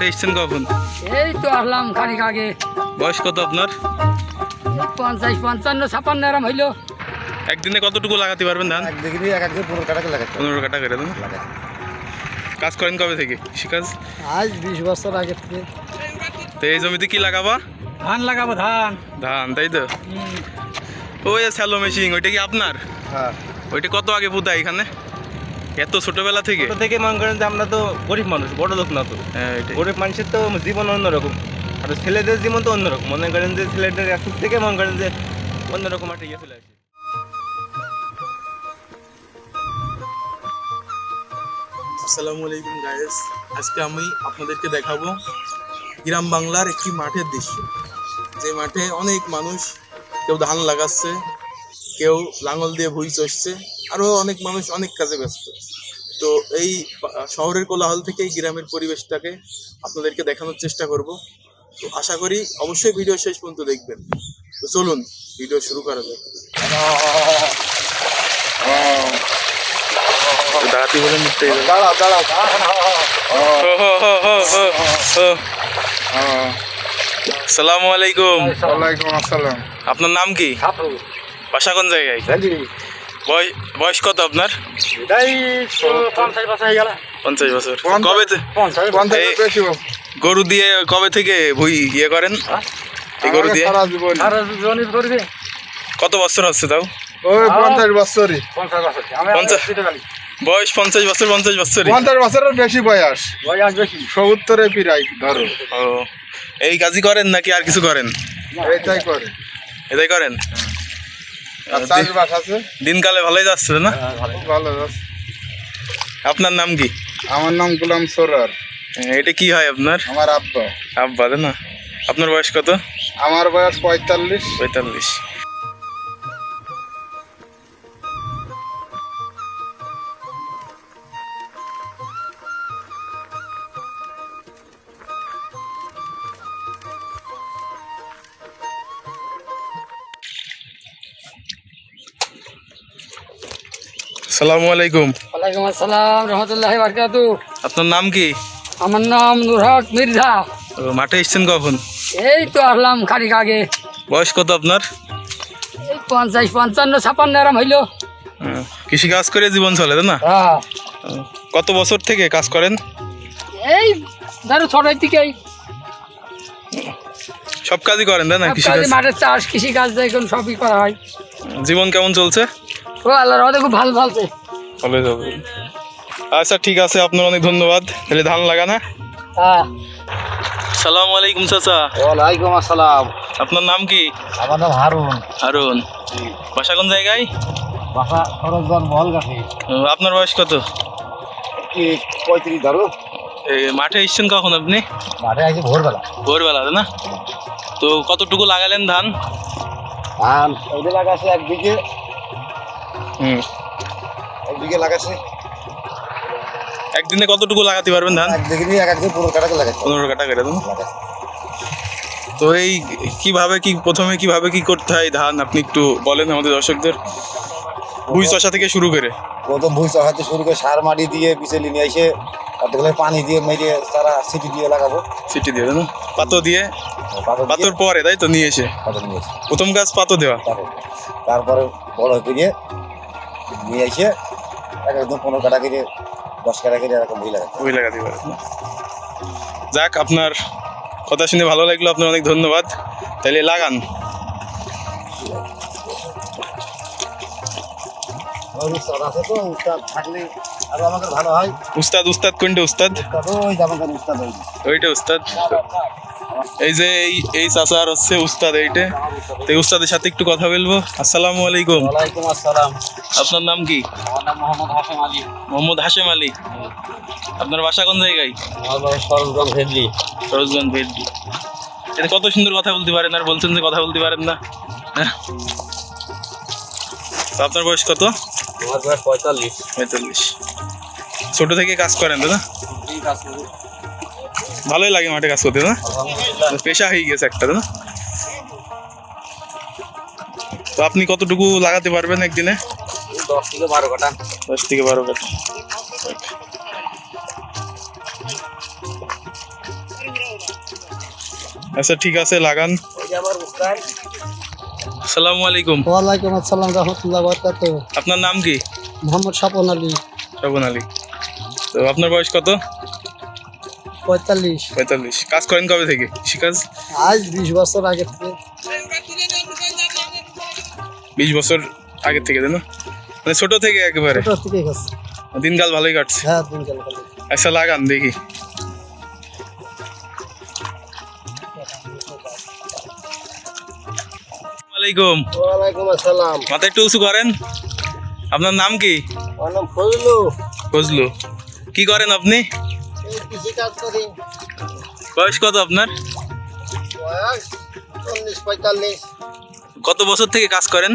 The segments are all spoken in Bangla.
মাঠে এসছেন কখন? এই তো আসলাম খানিক আগে। বয়স কত আপনার? পঞ্চাশ পঞ্চান্ন ছাপান্ন এরম হইল। একদিনে কতটুকু লাগাতে পারবেন ধান? এক ডিগ্রি এক একদিন পনেরো কাটাকে লাগাতে পনেরো কাটা করে দেন কাজ করেন কবে থেকে? কৃষিকাজ আজ বিশ বছর আগে থেকে। তো এই জমিতে কি লাগাবা? ধান লাগাবো ধান। ধান তাই তো? ওই স্যালো মেশিন ওইটা কি আপনার? হ্যাঁ। ওইটা কত আগে পুতা এখানে? এত ছোটবেলা থেকে? ছোট থেকে মনে করেন যে আমরা তো গরিব মানুষ বড় লোক না তো। হ্যাঁ, গরিব মানুষের তো জীবন অন্যরকম। আর ছেলেদের জীবন তো অন্যরকম। মনে করেন যে ছেলেদের একটু থেকে মনে করেন যে অন্যরকম একটা ইয়ে চলে আসে। আসসালামু আলাইকুম গায়েস আজকে আমি আপনাদেরকে দেখাবো গ্রাম বাংলার একটি মাঠের দৃশ্য। যে মাঠে অনেক মানুষ কেউ ধান লাগাচ্ছে কেউ লাঙল দিয়ে ভুই চষছে আরও অনেক মানুষ অনেক কাজে ব্যস্ত। তো এই শহরের কোলাহল থেকে এই গ্রামের পরিবেশটাকে আপনাদেরকে দেখানোর চেষ্টা করব। তো আশা করি অবশ্যই ভিডিও শেষ পর্যন্ত দেখবেন। তো চলুন ভিডিও শুরু করা যাক। দাঁড়াতে বলে নিতে দাঁড়াও দাঁড়াও সালামু আলাইকুম। ওয়ালাইকুম আসসালাম। আপনার নাম কি? বাসা কোন জায়গায়? বয়স বয়স কত আপনার? পঞ্চাশ বছর হয়ে বছর। কবে গরু দিয়ে কবে থেকে ভুই ইয়ে করেন? এই গরু দিয়ে? সারা জীবন। আর জনি করবে কত বছর হচ্ছে তাও? পঞ্চাশ বছরই। পঞ্চাশ বছর। বয়স পঞ্চাশ বছর পঞ্চাশ বছরই? পঞ্চাশ বছরের বেশি বয়স। বয়স বেশি। সত্তরে পিরাই ধরো। ও এই কাজই করেন নাকি আর কিছু করেন? এটাই করে এটাই করেন? দিনকালে ভালোই যাচ্ছে না? খুব ভালো যাচ্ছে। আপনার নাম কি? আমার নাম গুলাম সরার এটা কি হয় আপনার? আমার আব্বা। আব্বা না? আপনার বয়স কত? আমার বয়স পঁয়তাল্লিশ। পঁয়তাল্লিশ। আসসালামু আলাইকুম। ওয়ালাইকুম আসসালাম রহমতুল্লাহ বারকাতু। আপনার নাম কি? আমার নাম নুরহক মির্জা। মাঠে এসছেন কখন? এই তো আসলাম খানিক আগে। বয়স কত আপনার? এই পঞ্চাশ পঞ্চান্ন ছাপান্ন এরম হইল। কৃষি কাজ করে জীবন চলে তাই না? হ্যাঁ। কত বছর থেকে কাজ করেন? এই ধরো ছোটোর দিকেই। সব কাজই করেন তাই না কৃষি কাজে মাঠের চাষ কৃষি কাজ দেখুন সবই করা হয়। জীবন কেমন চলছে? ও আল্লাহ রহমতে খুব ভালো ভালো যাবে আচ্ছা ঠিক আছে আপনার অনেক ধন্যবাদ। তাহলে ধান লাগানা হ্যাঁ? সালামু আলাইকুম চাচা। ওয়ালাইকুম আসসালাম। আপনার নাম কি? আমার নাম হারুন। হারুন। বাসা কোন জায়গায়? বাসা খরচগঞ্জ মহলগাছি। আপনার বয়স কত? পঁয়ত্রিশ ধরো। মাঠে এসছেন কখন আপনি? মাঠে আছে ভোরবেলা। ভোরবেলা না? তো কতটুকু লাগালেন ধান? ধান লাগাছে এক বিঘে। হুম। লাগাছে একদিনে কতটুকু লাগাতে পারবেন ধান? এক ডিগ্রি এক একদিন পনেরো কাটাকে লাগাচ্ছে। পনেরো কাটা করে দেন তো এই কীভাবে কি প্রথমে কীভাবে কি করতে হয় ধান? আপনি একটু বলেন আমাদের দর্শকদের। ভুই চষা থেকে শুরু করে। প্রথম ভুই চড়াতে শুরু করে সার মাটি দিয়ে বিচেলি নিয়ে এসে তারপরে পানি দিয়ে মেরে সারা সিটি দিয়ে লাগাবো। সিটি দিয়ে দেন পাতো দিয়ে। দিয়ে। পরে তাই তো নিয়ে এসে? প্রথম গাছ পাতো দেওয়া। তারপরে বড় করে নিয়ে এসে একদম পনেরো কাটা করে দশ কাটা করে এরকম ভুই লাগাতে ওই লাগাতে পারে যাক আপনার কথা শুনে ভালো লাগল আপনার অনেক ধন্যবাদ। তাহলে লাগান। উস্তাদ উস্তাদ কোনটা উস্তাদ? ওইটা উস্তাদ। এই যে এই এই চাচার হচ্ছে উস্তাদ এইটা। তো উস্তাদের সাথে একটু কথা বলব। আসসালামু আলাইকুম। ওয়ালাইকুম আসসালাম। আপনার নাম কি? আমার নাম মোহাম্মদ হাসেম আলী। মোহাম্মদ হাশেম আলী। আপনার বাসা কোন জায়গায়? আমার সরঞ্জাম হেদলি সরোজগঞ্জ ভেদ্দি এটা কত সুন্দর কথা বলতে পারেন আর বলছেন যে কথা বলতে পারেন না। হ্যাঁ। তো আপনার বয়স কত? আমার বয়স পঁয়তাল্লিশ। পঁয়তাল্লিশ। ছোট থেকে কাজ করেন না? ঠিক আছে ভালোই লাগে মাঠে কাজ করতে না? পেশা হয়ে গেছে একটা না? তো আপনি কতটুকু লাগাতে পারবেন একদিনে? দশ থেকে বারো কাটা দশ থেকে বারো কাঠ। আচ্ছা ঠিক আছে লাগান। আসসালামু আলাইকুম। ওয়ালাইকুম আসসালাম রহমতুল্লাহ বরকাত আপনার নাম কি? মোহাম্মদ স্বপন আলী। শ্রাবণ আলী। তো আপনার বয়স কত? পঁয়তাল্লিশ। পঁয়তাল্লিশ। কাজ করেন কবে থেকে? আজ বিশ বছর আগে থেকে। বিশ বছর আগে থেকে তাই না? মানে ছোট থেকে একেবারে? ছোট দিনকাল ভালোই কাটছে। হ্যাঁ দিন গেল ভালো। আচ্ছা লাগান দেখি। ওয়ালাইকুম ওয়ালাইকুম আসসালাম। মাথা একটু উঁচু করেন? আপনার নাম কি? আমার নাম ফজলু। ফজলু। কি করেন আপনি? করি। বয়স কত আপনার? বয়স চল্লিশ পঁয়তাল্লিশ। কত বছর থেকে কাজ করেন?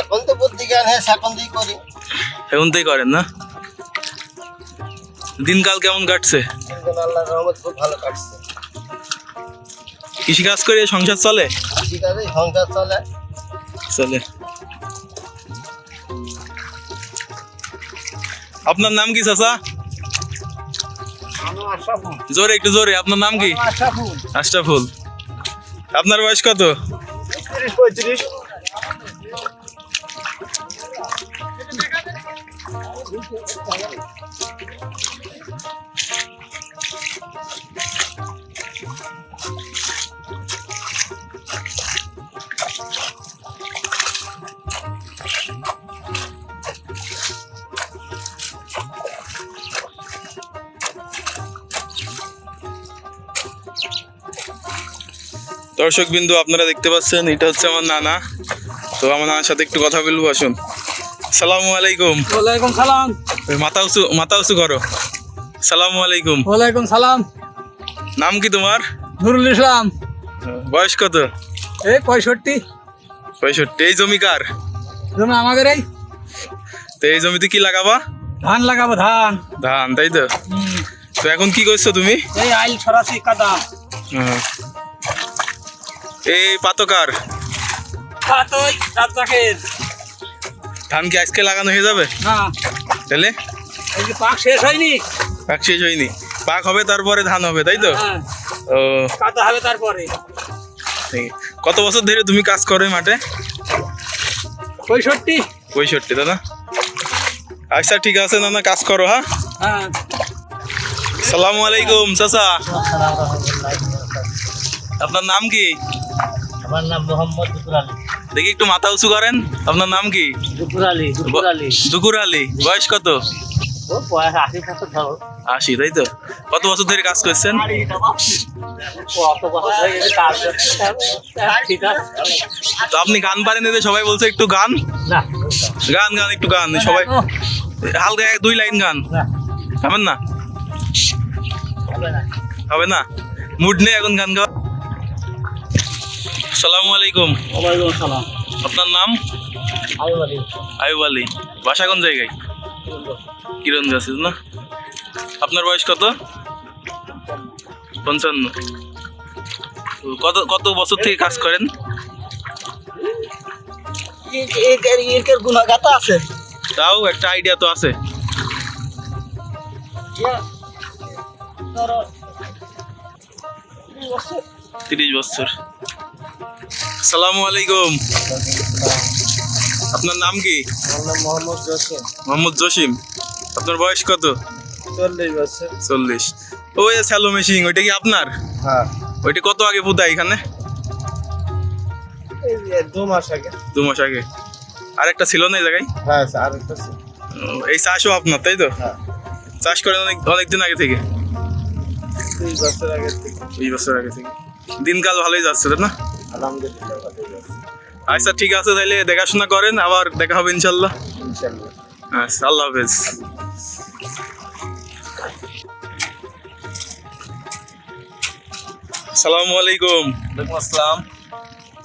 এখন তো বুদ্ধি জ্ঞান হ্যাঁ এখন দিয়ে করি। এখন থেকে করেন না? দিনকাল কেমন কাটছে? কিন্তু আল্লাহ রহমত খুব ভালো কাটছে। কৃষি কাজ করে সংসার চলে? সংসার চলে। চলে। আপনার নাম কি চাচা? জোরে একটু জোরে। আপনার নাম কি? আশরাফুল। আপনার বয়স কত? তিরিশ পঁয়ত্রিশ। দর্শক বিন্দু আপনারা দেখতে পাচ্ছেন এটা হচ্ছে আমার নানা। তো আমার নানার সাথে একটু কথা বলব আসুন। সালামু আলাইকুম। ওয়ালাইকুম সালাম। মাথা উঁচু মাথা উঁচু করো। সালামু আলাইকুম। ওয়ালাইকুম সালাম। নাম কি তোমার? নুরুল ইসলাম। বয়স কত? এই পঁয়ষট্টি। পঁয়ষট্টি। এই জমি কার? জমি আমাদের এই। তো এই জমিতে কি লাগাবা? ধান লাগাবো ধান। ধান তাই তো? তো এখন কি করছ তুমি? এই আইল ছড়াছি কাদা। এই পাতকার। ধান কি আজকে লাগানো হয়ে যাবে? না। তাহলে? পাক শেষ হয়নি? পাক শেষ হয়নি। পাক হবে তারপরে ধান হবে তাই তো? হ্যাঁ। ও। কাদা হবে তারপরে। কত বছর ধরে তুমি কাজ করো মাঠে? পঁয়ষট্টি। পঁয়ষট্টি দাদা। আচ্ছা ঠিক আছে না কাজ করো হ্যাঁ? হ্যাঁ। সালামু আলাইকুম চাচা। আপনার নাম কি? আমার নাম মোহাম্মদ দুপুর আলী। দেখি একটু মাথা উঁচু করেন আপনার নাম কি? দুপুর আলী দুপুর আলী। বয়স কত? আশি তাই তো? কত বছর ধরে কাজ করছেন? তো আপনি গান পারেন এদের সবাই বলছে একটু গান। গান গান একটু গান সবাই হালকা এক দুই লাইন গান। হবেন না? হবে না। হবে না? মুড নেই এখন গান গাওয়া আসসালামু আলাইকুম। ওয়ালাইকুম সালাম আপনার নাম? আয়ুব আলী। বাসা কোন জায়গায়? কিরণ গাছে না? আপনার বয়স কত? পঞ্চান্ন। কত কত বছর থেকে কাজ করেন? গুণাগাতা আছে। তাও একটা আইডিয়া তো আছে। তিরিশ বছর। আসসালামু আলাইকুম। আপনার নাম কি? মোহাম্মদ জসিম। মোহাম্মদ জসিম। আপনার বয়স কত? চল্লিশ বছর। চল্লিশ। ওই স্যালো মেশিন ওইটা কি আপনার? হ্যাঁ। ওইটা কত আগে পুতা এখানে? দু মাস আগে। দু মাস আগে। আর একটা ছিল না এই জায়গায়? হ্যাঁ আর একটা ও, এই চাষও আপনার তাই তো? হ্যাঁ। চাষ করেন অনেক অনেকদিন আগে থেকে? দুই বছর আগে থেকে। দুই বছর আগে থেকে। দিনকাল ভালোই যাচ্ছে তাই না? আলহামদুলিল্লাহ আচ্ছা ঠিক আছে তাহলে দেখাশোনা করেন আবার দেখা হবে ইনশাল্লাহ আচ্ছা আল্লাহ হাফেজ। আসসালামু আলাইকুম। ওয়ালাইকুম আসসালাম।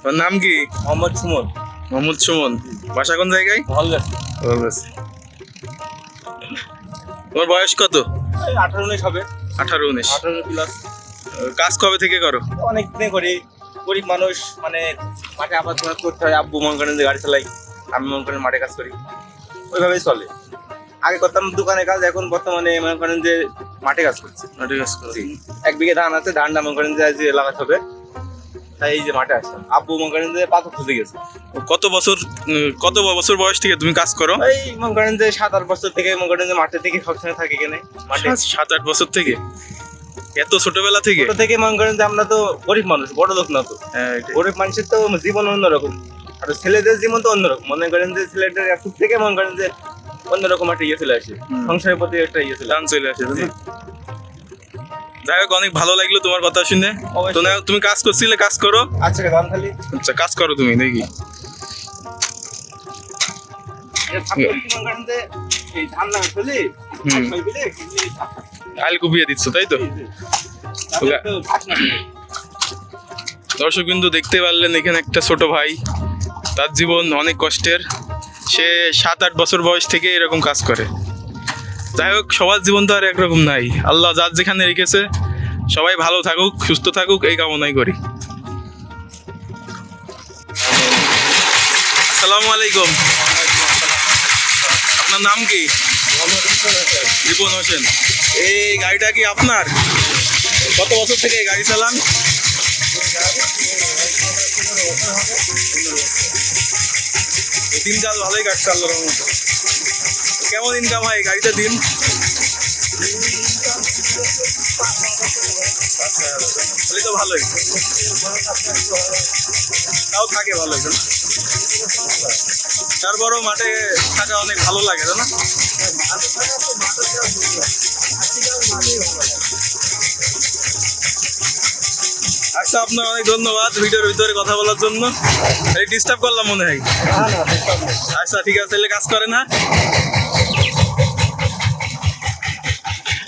তোর নাম কি? মোহাম্মদ সুমন। মোহাম্মদ সুমন। বাসা কোন জায়গায়? ভালো লাগছে তোমার বয়স কত? আঠারো উনিশ হবে। আঠারো উনিশ। আঠারো প্লাস কাজ কবে থেকে করো? অনেক দিনে করি। গরিব মানুষ মানে মাঠে আবাদ করতে হয় আব্বু মন করেন যে গাড়ি চালাই আমি মন করেন মাঠে কাজ করি। ওইভাবেই চলে। আগে করতাম দোকানে কাজ এখন বর্তমানে মনে করেন যে মাঠে কাজ করছি। মাঠে কাজ করো। জি। এক বিঘে ধান আছে ধানটা মনে করেন যে লাগাতে হবে তাই এই যে মাঠে আসলাম। আব্বু মনে করেন যে পাথর খুঁজে গেছে। কত বছর কত বছর বয়স থেকে তুমি কাজ করো? এই মনে করেন যে সাত আট বছর থেকে মনে করেন যে মাঠে থেকে সবসময় থাকি কেনে মাঠে। সাত আট বছর থেকে? এত ছোটবেলা থেকে? ছোট থেকে মনে করেন যে আমরা তো গরিব মানুষ বড় লোক না তো। হ্যাঁ, গরিব মানুষের তো জীবন অন্যরকম। আর ছেলেদের জীবন তো অন্যরকম। মনে করেন যে ছেলেদের একটু থেকে মনে করেন যে অন্যরকম একটা ইয়ে চলে আসে। সংসারের প্রতি একটা ইয়ে চলে টান চলে আসে যাই হোক অনেক ভালো লাগল তোমার কথা শুনে। তো না তুমি কাজ করছিলে কাজ করো। আচ্ছা ধান আচ্ছা কাজ করো তুমি দেখি। ধান লাগা ফেলে হুম। আইল কুপিয়ে দিচ্ছ, তাই তো। দর্শক বিন্দু দেখতে পারলেন এখানে একটা ছোট ভাই। তার জীবন অনেক কষ্টের। সে সাত, আট বছর বয়স থেকে এরকম কাজ করে। যাই হোক, সবার জীবন তো আর একরকম নাই। আল্লাহ যার যেখানে রেখেছে, সবাই ভালো থাকুক, সুস্থ থাকুক, এই কামনাই করি। আসসালামু আলাইকুম। আপনার নাম কি? রিপন হোসেন। এই গাড়িটা কি আপনার? কত বছর থেকে গাড়ি চালান? দিন কাল ভালোই কাটছে আল্লাহর রহমতে। কেমন ইনকাম হয় গাড়িতে দিন? তাহলে তো ভালোই। তাও থাকে ভালোই? তারপরও মাঠে থাকা অনেক ভালো লাগে না? আচ্ছা আপনার অনেক ধন্যবাদ ভিডিওর ভিতরে কথা বলার জন্য। ডিস্টার্ব করলাম মনে হয়। আচ্ছা ঠিক আছে, তাহলে কাজ করেন হ্যাঁ?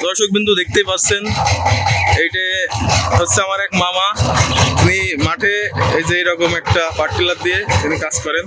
দর্শক বিন্দু দেখতেই পাচ্ছেন, এইটা হচ্ছে আমার এক মামা। তিনি মাঠে এই যে এরকম একটা পার্টিলার দিয়ে তিনি কাজ করেন।